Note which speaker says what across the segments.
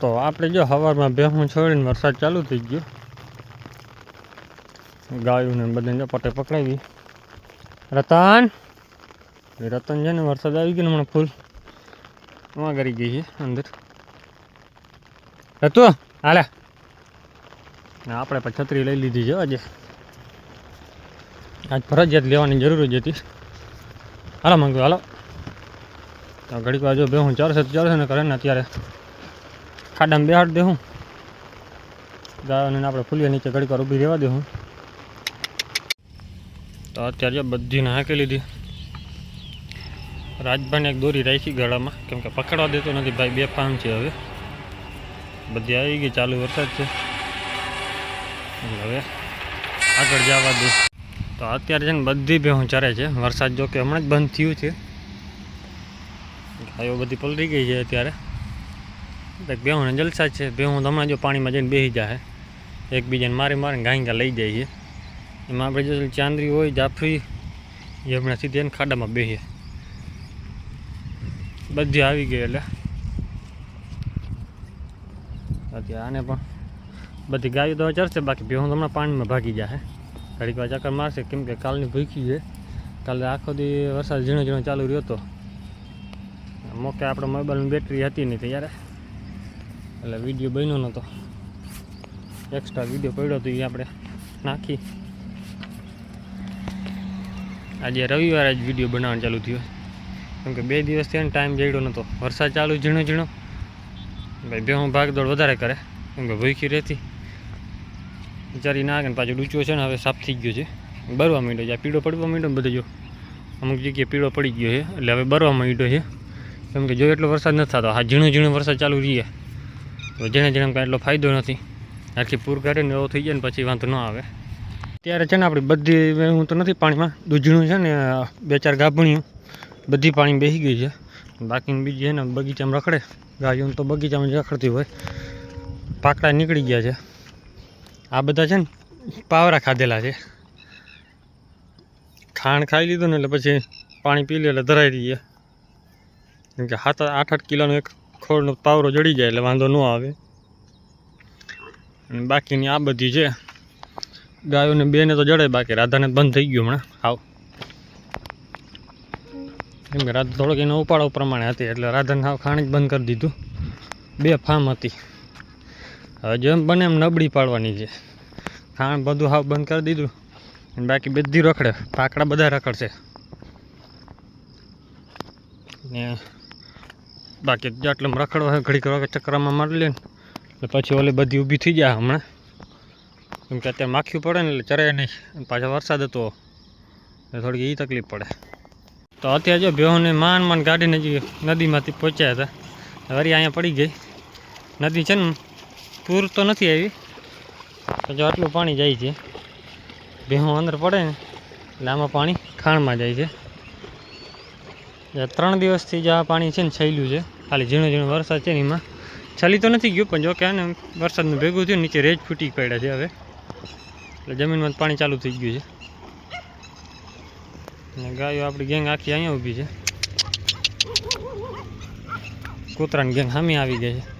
Speaker 1: તો આપણે જો સવારમાં ભેહું છોડીને વરસાદ ચાલુ થઈ ગયો. ગાયું ને બધાને પટે પકડાવી. રતન! રતન છે ને વરસાદ આવી ગયો ને હમણાં ફૂલ. એમાં કરી ગઈ છે અંદર. રતુ, હાલે. આપણે પણ છત્રી લઈ લીધી છે આજે. આજ ફરજિયાત લેવાની જરૂર જ હતી. હાલો માંગુ, હાલો. ઘડીક વાર જો બે હું તો ચાલશે ને કરે ને અત્યારે ખાડામાં બેહાડ દે હું ગાયોને આપણે ફૂલીએ નીચે ઘડીક વાર ઊભી રહેવા દે હું તો અત્યારે બધી હાંકી લીધી રાજભાઈને એક દોરી રાખી ગળામાં. કેમ કે પકડવા દેતો નથી ભાઈ, બે ફામ છે હવે. બધી આવી ગઈ, ચાલુ વરસાદ છે. હવે આગળ જવા દે. તો અત્યારે છે ને બધી ભેહું ચરે છે. વરસાદ જો કે હમણાં જ બંધ થયું છે. ગાયો બધી પલળી ગઈ છે અત્યારે. ભેહુંને જલસા છે. બેહું તો હમણાં જો પાણીમાં જઈને બેસી જાય એકબીજાને મારી મારીને ગાંગા લઈ જાય છે. એમાં આપણે જો ચાંદરી હોય, જાફરી, એ હમણાં સીધી એને ખાડામાં બેસીએ બધી આવી ગઈ એટલે. અત્યારે આને પણ બધી ગાયો તો ચરશે, બાકી તો હમણાં પાણીમાં ભાગી જાય ઘડીક વાર ચક્કર મારશે, કેમ કે કાલની ભૂખી છે. કાલે આખો દી વરસાદ ઝીણો ઝીણો ચાલુ રહ્યો હતો મોકે આપણો મોબાઈલની બેટરી હતી નહીં ત્યારે. એટલે વીડિયો બન્યો નહોતો એક્સ્ટ્રા વીડિયો પડ્યો હતો એ આપણે નાખી. આજે રવિવારે જ વીડિયો બનાવવાનું ચાલુ થયો. કેમ કે બે દિવસ થયા ટાઈમ જડ્યો નહોતો વરસાદ ચાલુ ઝીણો ઝીણો. ભાઈ બે હું ભાગદોડ વધારે કરે. કેમ કે ભૂખી રહેતી. વિચારી ના ને પાછું ડૂચ્યો છે ને હવે સાફ થઈ ગયો છે. બરવા માંડ્યો છે. આ પીળો પડવા માંડ્યો ને બધો જો. અમુક જગ્યાએ પીળો પડી ગયો છે. એટલે હવે બરવા માંડ્યો છે. કેમ કે જો એટલો વરસાદ નથી થતો. હા ઝીણો ઝીણો વરસાદ ચાલુ રહીએ ઝીણે ઝીણે કાંઈ એટલો ફાયદો નથી. આખી પૂર કાઢીને એવો થઈ જાય ને પછી વાંધો ન આવે. ત્યારે છે ને આપણી બધી હું તો નથી પાણીમાં, દૂધીણું છે ને, બે ચાર ગાભણીઓ બધી પાણી બેસી ગઈ છે. બાકીની બીજી છે ને બગીચામાં રખડે. ગાયો તો બગીચામાં રખડતી હોય. પાકડા નીકળી ગયા છે. આ બધા છે ને પાવરા ખાધેલા છે. ખાણ ખાઈ લીધું ને એટલે પછી પાણી પી લે એટલે ધરાઈ રહીએ. કેમ કે સાત આઠ આઠ કિલોનું એક ખોળનો પાવરો જડી જાય એટલે વાંધો ન આવે. અને બાકીની આ બધી છે. ગાયોને બેને તો જડે બાકી, રાધાને બંધ થઈ ગયું હમણાં. આવ કેમ કે રાધા થોડોક એનો ઉપાડો પ્રમાણે હતી, એટલે રાધાને હાવ ખાણ જ બંધ કરી દીધું. બે ફાર્મ હતી. હવે જેમ બને એમ નબળી પાડવાની છે. ખાણ બધું હાવ બંધ કરી દીધું. અને બાકી બધી રખડે, પાકડા બધા રખડશે. ને બાકી એટલે રખડવા ઘડીક વખત ચક્રમાં મારી લે એટલે પછી ઓલી બધી ઊભી થઈ જાય હમણાં. કેમ કે અત્યારે માખ્યું પડે ને એટલે ચરે નહીં. પાછો વરસાદ હતો. એટલે થોડીક એ તકલીફ પડે. તો અત્યારે જો બેહોને માન માન ગાડીને જે નદીમાંથી પહોંચ્યા હતા. વરી અહીંયા પડી ગઈ. નદી છે ને પૂર તો નથી આવી. જો આટલું પાણી જાય છે. ભેહું અંદર પડે ને. એટલે આમાં પાણી ખાણમાં જાય છે. ત્રણ દિવસથી જે આ પાણી છે ને છેલ્યું છે. ખાલી ઝીણો ઝીણો વરસાદ છે ને એમાં. છલી તો નથી ગયું, પણ જો કે ને વરસાદનું ભેગું થયું નીચે રેજ ફૂટી પડ્યા છે હવે. એટલે જમીનમાં પાણી ચાલુ થઈ ગયું છે. અને ગાયો આપણી ગેંગ આખી અહીંયા ઊભી છે. કૂતરાની ગેંગ સામે આવી ગઈ છે.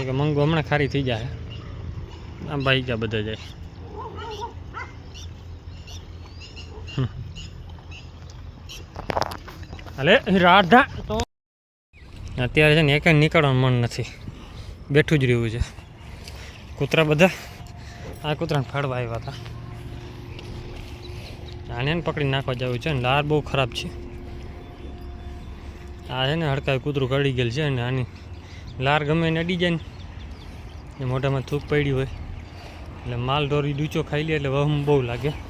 Speaker 1: એટલે મંગુ હમણાં ખારી થઈ જાય આમ ભાઈ ગયા બધા જાય. અલે રાધા. તો અત્યારે છે ને એક નીકળવાનું મન નથી. બેઠું જ રહેવું છે. કૂતરા બધા આ કૂતરાને ફાડવા આવ્યા હતા. આને પકડી નાખવા જવું છે ને, લાર બહુ ખરાબ છે. આ છે ને હડકાય કૂતરું કડી ગયેલ છે ને આની લાર ગમે એને અડી જાય ને મોઢામાં થૂક પડી હોય. એટલે માલ ઢોરી ડૂચો ખાઈ લે એટલે વહમ બહુ લાગે.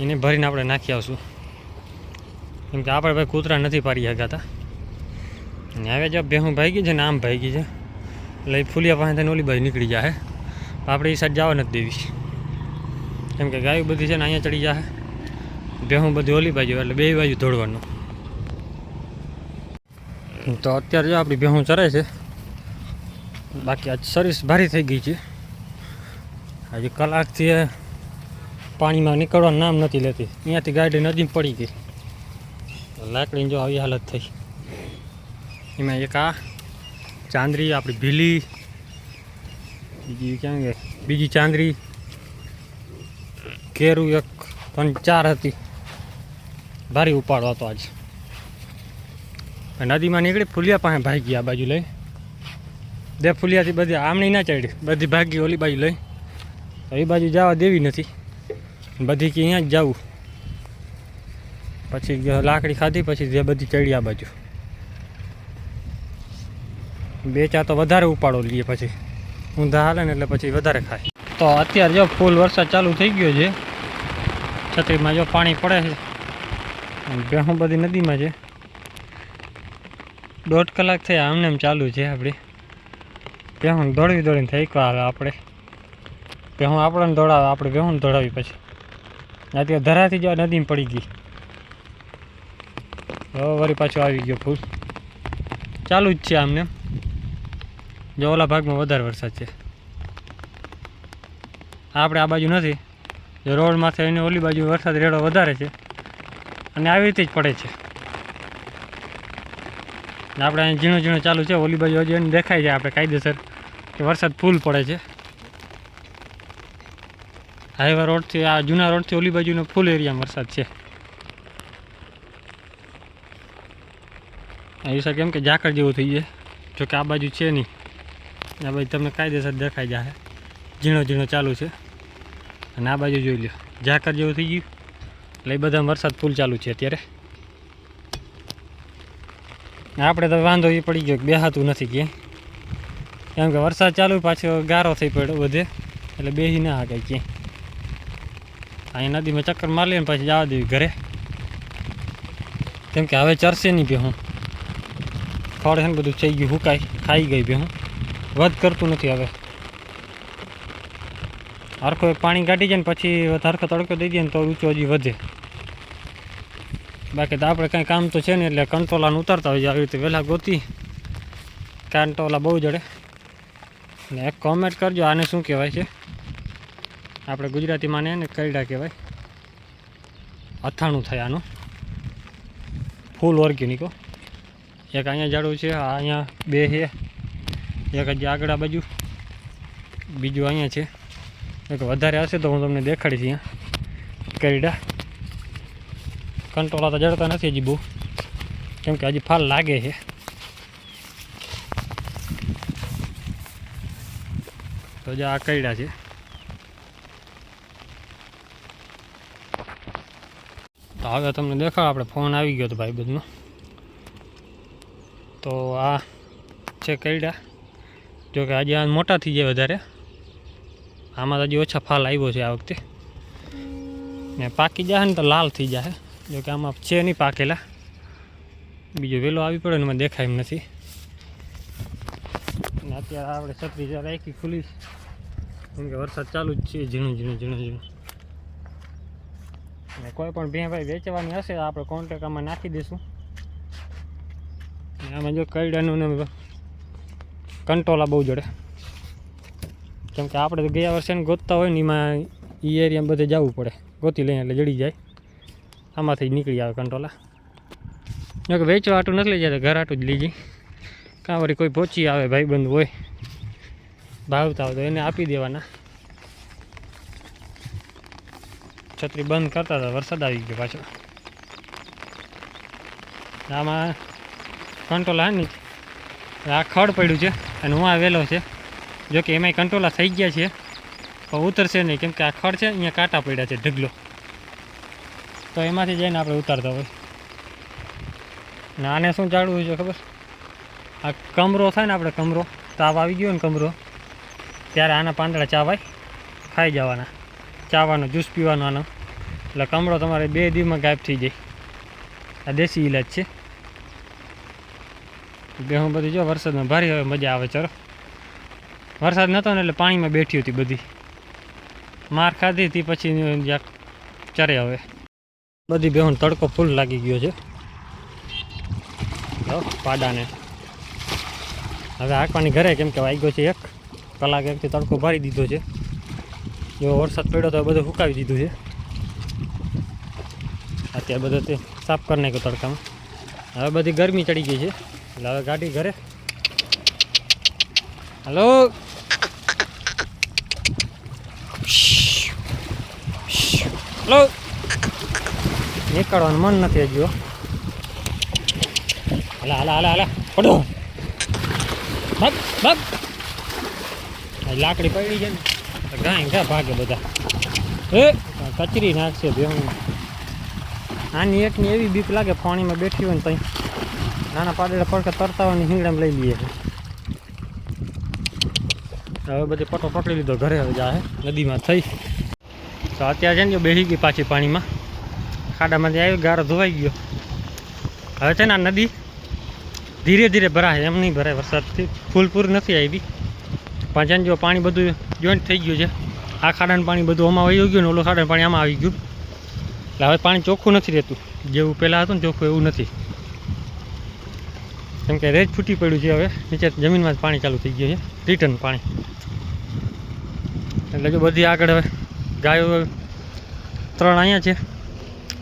Speaker 1: એને ભરીને આપણે નાખી આવશું. કેમ કે આપણે ભાઈ કૂતરા નથી પાડી શકાતા અને હવે જો ભેહું ગઈ છે ને આમ ભાઈ ગઈ છે, એટલે એ ફૂલિયા પાસે ઓલી ભાઈ નીકળી જાય આપણે એ સાઈડ જવા નથી દેવી. કેમ કે ગાયું બધી છે ને અહીંયા ચડી જાય ભેહું બધી ઓલી બાજુ એટલે બે બાજુ દોડવાનું તો અત્યારે જો આપણી ભેહું ચરે છે. બાકી આજ સર્વિસ ભારી થઈ ગઈ છે. હજી કલાકથી પાણીમાં નીકળવાનું નામ નથી લેતી. અહીંયાથી ગાડી નદીમાં પડી ગઈ. લાકડીની જો આવી હાલત થઈ. એમાં એક આ ચાંદરી, આપણી ભીલી. બીજી ક્યાં ગઈ? બીજી ચાંદરી. કેરું એક ત્રણ ચાર હતી. ભારે ઉપાડો હતો આજ. નદીમાં નીકળી ફૂલિયા પાસે ભાગી આ બાજુ લઈ. બે ફૂલિયાથી બધી આમણી ના ચડી બધી ભાગી ઓલી બાજુ લઈ. એ બાજુ જવા દેવી નથી. બધી કે અહીંયા જ જવું પછી લાકડી ખાધી, પછી જે બધી ચડી આ બાજુ. બે ચાર તો વધારે ઉપાડો લઈએ પછી. ઊંધા હાલે ને એટલે પછી વધારે ખાય. તો અત્યારે જો ફૂલ વરસાદ ચાલુ થઈ ગયો છે. છત્રીમાં જો પાણી પડે છે. ભેહું બધી નદીમાં છે. દોઢ કલાક થયા આમને એમ ચાલુ છે આપણી ભેહું દોડવી દોડીને થઈ આવે આપણે. ભેહું આપણને દોડાવે આપણે ભેહું દોડાવી પછી. અત્યારે ધરાથી જો નદીમાં પડી ગઈ. હવે વળી પાછો આવી ગયો ફૂલ. ચાલુ જ છે આમને. જો ઓલા ભાગમાં વધારે વરસાદ છે. આપણે આ બાજુ નથી. જો રોડ માથે ઓલી બાજુ વરસાદ રેડો વધારે છે. અને આવી રીતે જ પડે છે. આપણે અહીં ઝીણું ઝીણું ચાલુ છે. ઓલી બાજુ હજી એને દેખાય છે આપણે કાયદેસર કે વરસાદ ફૂલ પડે છે. હાઈવા રોડથી આ જૂના રોડથી ઓલી બાજુનો ફૂલ એરિયામાં વરસાદ છે. આ વિશે કેમ કે ઝાકળ જેવું થઈ જાય જોકે આ બાજુ છે નહીં. આ બાજુ તમને કાયદેસર દેખાઈ જાય ઝીણો ઝીણો ચાલુ છે. અને આ બાજુ જોઈ લો ઝાકર જેવું થઈ ગયું. એટલે એ બધા વરસાદ ફૂલ ચાલુ છે અત્યારે. આપણે તો વાંધો એ પડી ગયો બેહાતું નથી ક્યાંય કેમ કે વરસાદ ચાલુ પાછો ગારો થઈ પડ્યો બધે એટલે બેસી ના હકાય ક્યાંય અહીંયા નદીમાં ચક્કર મારી લઈને પછી જવા દેવી ઘરે. કેમ કે હવે ચરશે નહીં બેહું. ખડ છે ને બધું થઈ ગયું હુકાઈ ખાઈ ગઈ બે હું વધ કરતું નથી હવે. હરખો એક પાણી કાઢી જાય ને પછી હરખો તડકો દઈ દઈએ ને તો ઊંચો હજી વધે. બાકી તો આપણે કાંઈ કામ તો છે ને એટલે કંટોલાને ઉતારતા હોય આવી રીતે વહેલા ગોતી. કંટોલા બહુ જડે. ને એક કોમેન્ટ કરજો, આને શું કહેવાય છે? આપણે ગુજરાતીમાં ને કરડા કહેવાય. અથાણું થાય આનું. ફૂલ ઓર્ગેનિકો એક અહીંયા ઝાડું છે અહીંયા બે છે. એક હજી આગળ બાજુ. બીજું અહીંયા છે. એક વધારે હશે તો હું તમને દેખાડીશ અહીંયા કરડા કંટોળા તો જડતા નથી હજી બહુ. કેમ કે હજી ફાલ લાગે છે. તો જે આ કરડા છે. તો હવે તમને દેખાડો, આપણે ફોન આવી ગયો હતો ભાઈ બધનો તો આ છે કરડ્યા જોકે આજે આ મોટા થઈ જાય વધારે. આમાં તો હજી ઓછા ફાલ આવ્યો છે આ વખતે. ને પાકી જાય ને તો લાલ થઈ જાય જોકે આમાં છે નહીં પાકેલા. બીજો વેલો આવી પડે ને એમાં દેખાય એમ નથી. અત્યારે આપણે છત્રી રાખી ખુલી કેમ કે વરસાદ ચાલુ જ છે, ઝીણું ઝીણું ઝીણું ઝીણું. અને કોઈ પણ ભે ભાઈ વેચવાની હશે આપણે કોન્ટેક આમાં નાખી દઈશું. આમાં જો કૈડાનું ને કંટોલા બહુ જડે. કેમ કે આપણે તો ગયા વર્ષે ગોતતા હોય ને એમાં એ એરિયામાં બધે જવું પડે. ગોતી લઈને એટલે જડી જાય. આમાંથી નીકળી આવે કંટોલા. કે વેચવા આટું નથી લઈ જતા, ઘર આટું જ લીજી કાં વળી કોઈ પહોંચી આવે, ભાઈબંધ હોય, ભાવતા હોય તો એને આપી દેવાના. છત્રી બંધ કરતા હતા, વરસાદ આવી ગયો પાછો. આમાં કંટોલા ને આ ખડ પડ્યું છે અને હું આ વહેલો છે. જો કે એમાંય કંટોલા થઈ ગયા છે. પણ ઉતરશે નહીં, કેમ કે આ ખડ છે, અહીંયા કાંટા પડ્યા છે, ઢગલો. તો એમાંથી જઈને આપણે ઉતારતા હોય. ને આને શું ચાડવું છે ખબર? આ કમરો થાય ને આપણે કમરો, તાવ આવી ગયો ને કમરો, ત્યારે આના પાંદડા ચાવાય, ખાઈ જવાના. ચાવાનો, જ્યુસ પીવાનો આનો. એટલે કમળો તમારે બે દીમાં ગાયબ થઈ જાય. આ દેશી ઇલાજ છે. બેહું બધી જો વરસાદમાં ભારી હવે મજા આવે ચરો વરસાદ નહોતો ને એટલે પાણીમાં બેઠી હતી બધી. માર ખાધી હતી, પછી જ્યાં ચરે હવે. બધી બેહું તડકો ફૂલ લાગી ગયો છે. પાડાને. હવે હાંકવાની ઘરે કેમ કે વાગ્યો છે એક. કલાક એકથી તડકો ભરી દીધો છે. જો વરસાદ પડ્યો તો બધું સુકાવી દીધું છે. અત્યારે બધું તે સાફ કરી નાખ્યો તડકામાં. હવે બધી ગરમી ચડી ગઈ છે. એટલે હવે ગાડી ઘરે. હલો? હલો? નીકળવાનું મન નથી હજુ. હાલા હાલા હાલા હાલા. પડો. બગ બગ લાકડી પડી છે ને. તો ગાય ક્યાં ભાગે બધા એ કચરી નાખશે ભેહું આની એકની એવી બીક લાગે પાણીમાં બેઠી હોય ને તઈ નાના પાડેલા પડકા તરતા હોય ને હિંગડામાં લઈ લઈએ હવે બધી પટો પકડી લીધો ઘરે હવે જાય નદીમાં થઈ તો અત્યારે છે ને જો બેસી ગઈ પાછી પાણીમાં ખાડામાંથી આવી ગારો ધોવાઈ ગયો હવે છે ને આ નદી ધીરે ધીરે ભરાય એમ નહીં ભરાય વરસાદથી ફૂલ પૂર નથી આવી પણ છે ને જો પાણી બધું જોઈન્ટ થઈ ગયું છે. આ ખાડાનું પાણી બધું આમાં વહી ગયું ને ઓલું ખાડાનું પાણી આમાં આવી ગયું. એટલે હવે પાણી ચોખ્ખું નથી રહેતું. જેવું પહેલાં હતું ને ચોખ્ખું એવું નથી. કેમ કે રેજ ફૂટી પડ્યું છે હવે. નીચે જમીનમાં જ પાણી ચાલુ થઈ ગયું છે. રિટર્ન પાણી. એટલે જો બધી આગળ હવે ગાયો ત્રણ અહીંયા છે.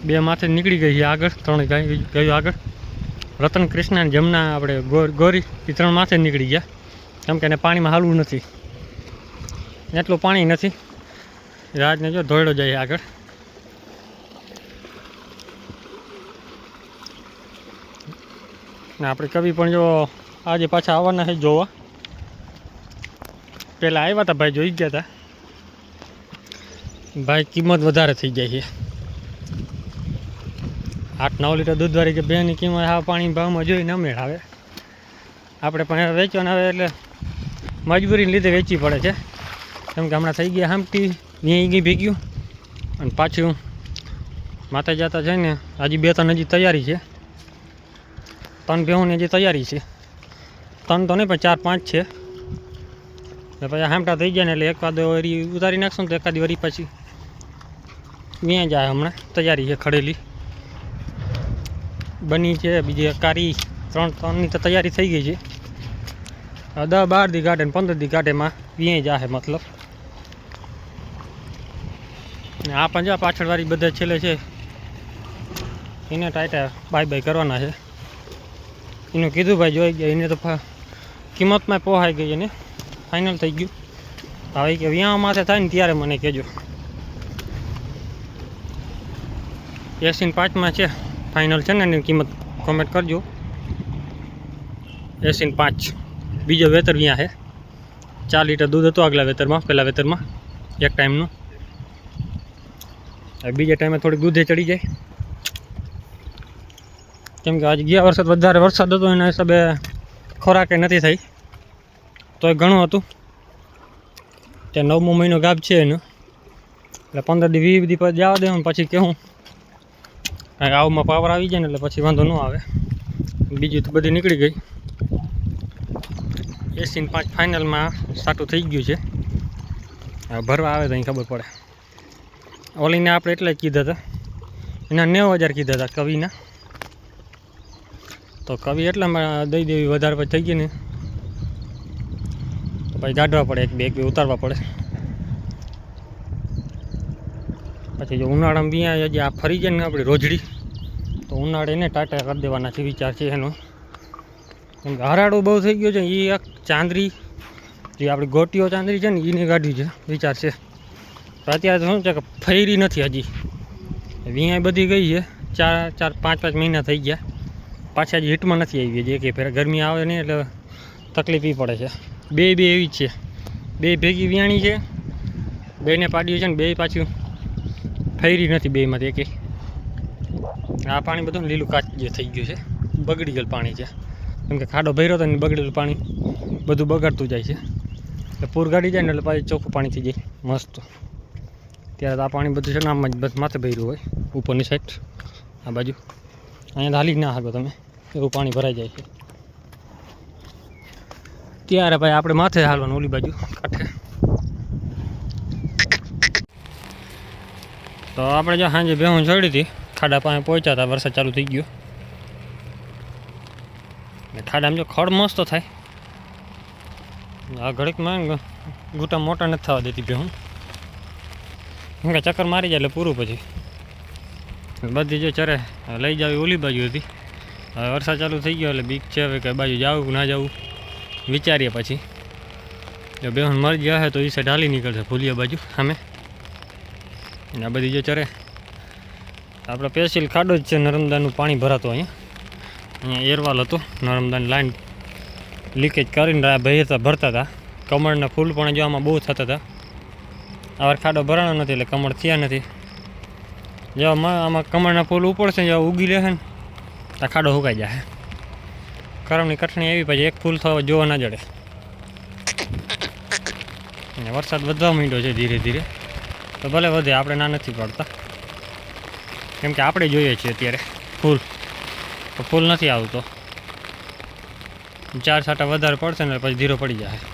Speaker 1: બે માથે નીકળી ગઈ છે આગળ. ત્રણ ગાય ગયું આગળ. રતન કૃષ્ણ જમના આપણે ગોરી, એ ત્રણ માથે નીકળી ગયા. કેમ કે એને પાણીમાં હાલવું નથી. એટલું પાણી નથી. રાજને જો ધોયડો જાય આગળ. ને આપણે કવિ પણ જો આજે પાછા આવવાના છે જોવા. પહેલાં આવ્યા હતા ભાઈ, જોઈ ગયા હતા ભાઈ કિંમત વધારે થઈ જાય છે. આઠ નવ લીટર દૂધવાળી કે બેની કિંમત આ પાણી ભાવમાં જોઈને મેળ આવે. આપણે પણ વેચવાના આવે એટલે મજબૂરીને લીધે વેચવી પડે છે. કેમ કે હમણાં થઈ ગયા હામટી ત્યાં ગઈ ભેગ્યું. અને પાછું માતા જાતા છે ને, હજી બે ત્રણ હજી તૈયારી છે. ત્રણ ભેહોની હજી તૈયારી છે. ત્રણ તો નહીં, પણ ચાર પાંચ છે. એટલે પછી હામટા થઈ જાય ને એટલે એકાદ વરી ઉતારી નાખશું ને તો એકાદી વરી પછી ત્યાં જાય હમણાં. તૈયારી છે ખડેલી. બની છે, બીજી કારી, ત્રણ ત્રણની તો તૈયારી થઈ ગઈ છે. દસ બાર દી ગાડે ને પંદર દી ગાડેમાં ત્યાં જાય મતલબ. ને આ પણ જો પાછળવાળી બધા છેલ્લે છે. એને ટાઈટા બાય બાય કરવાના છે. એનું કીધું ભાઈ જોઈ ગયા, એને તો કિંમતમાં પોહાઈ ગઈ એને ફાઇનલ થઈ ગયું. હવે કે વ્યાં માથે થાય ને ત્યારે મને કહેજો. એસીન પાંચમાં છે. ફાઇનલ છે ને, એની કિંમત કોમેન્ટ કરજો. એસીન પાંચ. બીજો વેતર વ્યાં છે. ચાર લીટર દૂધ હતું આગલા વેતરમાં, પહેલાં વેતરમાં. એક ટાઈમનું બીજા ટાઈમે થોડીક દૂધે ચડી જાય. કેમ કે આજે ગયા વરસાદ વધારે વરસાદ હતો, એના હિસાબે ખોરાકે નથી થઈ. તો એ ઘણું હતું. તે નવમો મહિનો ગાબ છે એનો. એટલે પંદર દી વીસ દી જવા દેવાનું, પછી કહેવું કારણ આવમાં પાવર આવી જાય ને એટલે પછી વાંધો ન આવે. બીજું તો બધી નીકળી ગઈ. એસીન પાંચ ફાઇનલમાં સાટું થઈ ગયું છે. ભરવા આવે તો અહીં ખબર પડે. ઓલીને આપણે એટલે જ કીધા હતા. એના નેવું હજાર કીધા હતા કવિના. તો કવિ એટલામાં દઈ દેવી વધારે પછી થઈ ગઈ ને. તો પછી ગાઢવા પડે, એક બે એક બે ઉતારવા પડે. પછી જો ઉનાળામાં બી હજી આ ફરી જાય ને આપણી રોજડી, તો ઉનાળે એને ટાટા કરી દેવાના છે, વિચાર છે એનો. કેમ કે હરાડું બહુ થઈ ગયું છે એ એક ચાંદરી, જે આપણી ગોટીઓ ચાંદરી છે ને એની કાઢી છે, વિચાર છે. અત્યારે શું છે કે ફૈરી નથી હજી. વીઆઈ બધી ગઈ છે. ચાર ચાર, પાંચ પાંચ મહિના થઈ ગયા. પાછા હજી હીટમાં નથી આવી જે કે ફેર ગરમી આવે નહીં એટલે તકલીફ એ પડે છે. બે બે એવી જ છે. બે ભેગી વિયાણી છે. બેને પાડ્યું છે ને બે પાછું ફૈરી નથી બેમાંથી એકે. આ પાણી બધું લીલું કાચ જે થઈ ગયું છે. બગડી ગયેલું પાણી છે. કેમ કે ખાડો ભર્યો હતો ને બગડેલું પાણી બધું બગાડતું જાય છે. એટલે પૂર ગાડી જાય ને એટલે પાછું ચોખ્ખું પાણી થઈ જાય. મસ્ત. ત્યારે આ પાણી બધું છે ને આમ જ માથે ભર્યું હોય, ઉપરની સાઈડ આ બાજુ. અહીંયા હાલી જ ના શકો તમે, એવું પાણી ભરાઈ જાય છે. ત્યારે ભાઈ આપણે માથે હાલવાનું ઓલી બાજુ, કાંઠે. તો આપણે જો સાંજે બેહું ચડી હતી, ખાડા પાસે પહોંચ્યા હતા, વરસાદ ચાલુ થઈ ગયો. ખાડા ખાડામાં જો ખડ મસ્ત થાય. આ ઘડીકમાં ગૂટા મોટા નથી થવા દેતી ભેહું. કેમ કે ચક્કર મારી જાય એટલે પૂરું પછી. બધી જો ચરે લઈ જાવી ઓલી બાજુ હતી. હવે વરસાદ ચાલુ થઈ ગયો એટલે બીક છે હવે કઈ બાજુ જાવું કે ના જવું, વિચારીએ પછી. જો બેહન મરી ગયા હે તો એ સાઈડ હાલી નીકળશે ફૂલિયા બાજુ, સામે. આ બધી જો ચરે આપણે પેશિલ ખાડો જ છે, નર્મદાનું પાણી ભરાતું અહીંયા. અહીંયા એરવાલ હતો, નર્મદાની લાઈન લીકેજ કરીને ભાઈ હતા ભરતા હતા. કમળના ફૂલ પણ જો આમાં બહુ થતા હતા. આવાર ખાડો ભરાણો નથી એટલે કમળ થયા નથી. જેવા આમાં કમળના ફૂલ ઉપડશે જેવા ઉગી લેશે ને, તો ખાડો સુકાઈ જાય કરમની કઠણી એવી પછી એક ફૂલ થવા જોવા ના જડે. અને વરસાદ વધવા માંડ્યો છે ધીરે ધીરે. તો ભલે વધે, આપણે ના નથી પડતા. કેમ કે આપણે જોઈએ છીએ અત્યારે ફૂલ. તો ફૂલ નથી આવતો. ચાર છાંટા વધારે પડશે ને પછી ધીરો પડી જાય